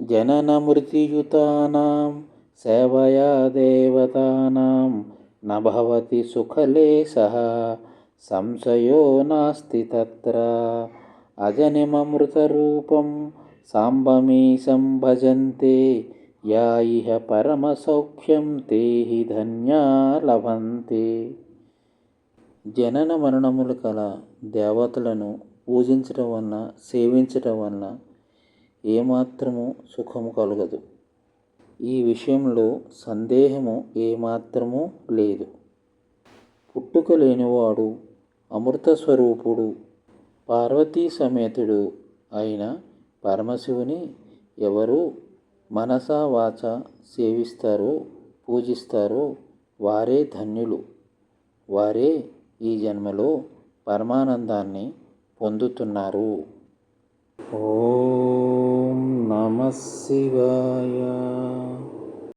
जननमृत्युयुतानां सेवया देवतानां न भवति सुखलेशः संशयो नास्ति तत्र अजनिममृतरूपं साम्बमीशं भजन्ते या इह పరమసౌఖ్యం తే హి ధన్యా లభంతే జనన మరణములు కల దేవతలను పూజించడం వలన సేవించడం వలన ఏమాత్రము సుఖము కలగదు. ఈ విషయంలో సందేహము ఏమాత్రము లేదు. పుట్టుక లేనివాడు అమృత స్వరూపుడు పార్వతీ సమేతుడు అయిన పరమశివుని ఎవరు మనసా వాచ సేవిస్తారో పూజిస్తారో వారే ధన్యులు. వారే ఈ జన్మలో పరమానందాన్ని పొందుతున్నారు. see where